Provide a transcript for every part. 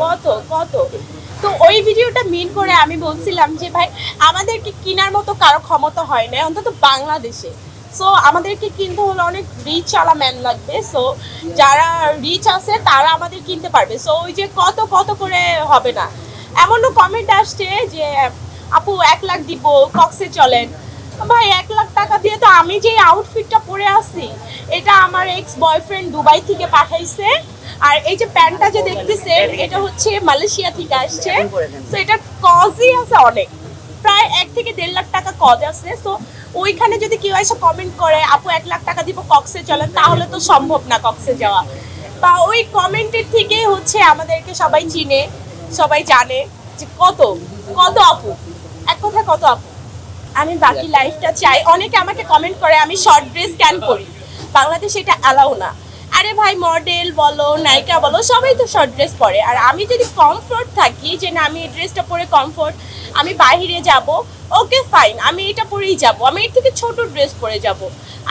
কত কত তো ওই ভিডিওটা মিন করে আমি বলছিলাম যে, ভাই, আমাদেরকে কেনার মতো কারও ক্ষমতা হয় না অন্তত বাংলাদেশে। সো আমাদেরকে কিনতে হলে অনেক রিচ আলা ম্যান লাগবে। সো যারা রিচ আছে, তারা আমাদের কিনতে পারবে। সো ওই যে কত কত করে হবে না? এমনও কমেন্ট আসছে যে, আপু, এক লাখ দিব কক্সে চলেন। ভাই, এক লাখ টাকা দিয়ে তো আমি যে আউটফিটটা পরে আছি, এটা আমার এক্স বয়ফ্রেন্ড দুবাই থেকে পাঠাইছে। আর এই যে প্যান্টটা যে দেখতেছেন, এটা হচ্ছে মালয়েশিয়া থেকে আসছে। তো এটা কজই আছে অনেক। প্রায় এক থেকে দেড় লাখ টাকা কজ আছে। তো ওইখানে যদি কেউ এসে কমেন্ট করে, আপু, এক লাখ টাকা দিব কক্সে চলেন, তাহলে তো সম্ভব না কক্সে যাওয়া। বা ওই কমেন্টের থেকেই হচ্ছে আমাদেরকে সবাই চিনে, সবাই জানে যে কত কত আপু? এক কথা কত আপু? আমি বাকি লাইফটা চাই। অনেকে আমাকে কমেন্ট করে, আমি শর্ট ড্রেস ক্যান করি বাংলাদেশে এটা অ্যালাউ না। আরে ভাই মডেল বলো, নায়িকা বলো, সবাই তো শর্ট ড্রেস পরে। আর আমি যদি কমফোর্ট থাকি, যে না, আমি এই ড্রেসটা পরে কমফোর্ট আমি বাহিরে যাব ওকে ফাইন আমি এটা পরেই যাব, আমি এর থেকে ছোট ড্রেস পরে যাব।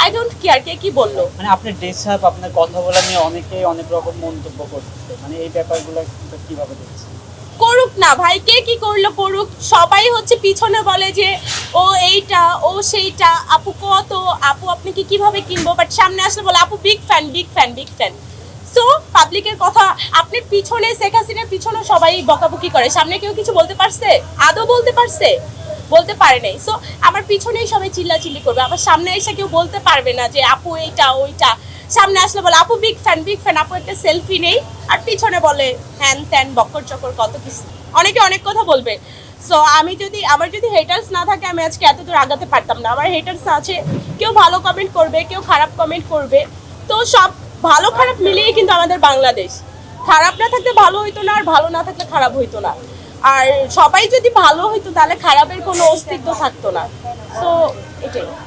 আই ডোন্ট কেয়ার কে কি বলল? মানে আপনার ড্রেস আপ আপনার কথা বলা নিয়ে অনেকেই অনেক রকম মন্তব্য করছে। মানে এই ব্যাপারগুলো কীভাবে দেখছেন? না, ভাই, কে কি করল করুক, সবাই হচ্ছে পিছনে বলে যে, ও এইটা, ও সেইটা, আপু কত, আপু আপনি কি কীভাবে কিনবো? বাট সামনে আসলে বলে, আপু big fan big fan big fan so পাবলিকের কথা, আপনি পিছনে, শেখ হাসিনার পিছনে সবাই বকাবকি করে। সামনে কেউ কিছু বলতে পারছে? আদৌ বলতে পারছে? বলতে পারে নাই। সো আমার পিছনেই সবাই চিল্লাচিল্লি করবে। আবার সামনে এসে কেউ বলতে পারবে না যে, আপু, এইটা, ওইটা। সামনে আসলে বলে, আপু বিগ ফ্যান বিগ ফ্যান আপু একটা সেলফি নেই। আর পিছনে বলে, হ্যান ত্যান, বকর চকর, কত কিছু। অনেকে অনেক কথা বলবে। সো আমি যদি, আমার যদি হেটার্স না থাকে, আমি আজকে এত দূর আগাতে পারতাম না। আমার হেটার্স আছে, কেউ ভালো কমেন্ট করবে, কেউ খারাপ কমেন্ট করবে। তো সব ভালো খারাপ মিলিয়ে কিন্তু আমাদের বাংলাদেশ। খারাপ না থাকলে ভালো হইতো না, আর ভালো না থাকলে খারাপ হইতো না। আর সবাই যদি ভালো হইতো, তাহলে খারাপের কোনো অস্তিত্ব থাকতো না। সো এটাই।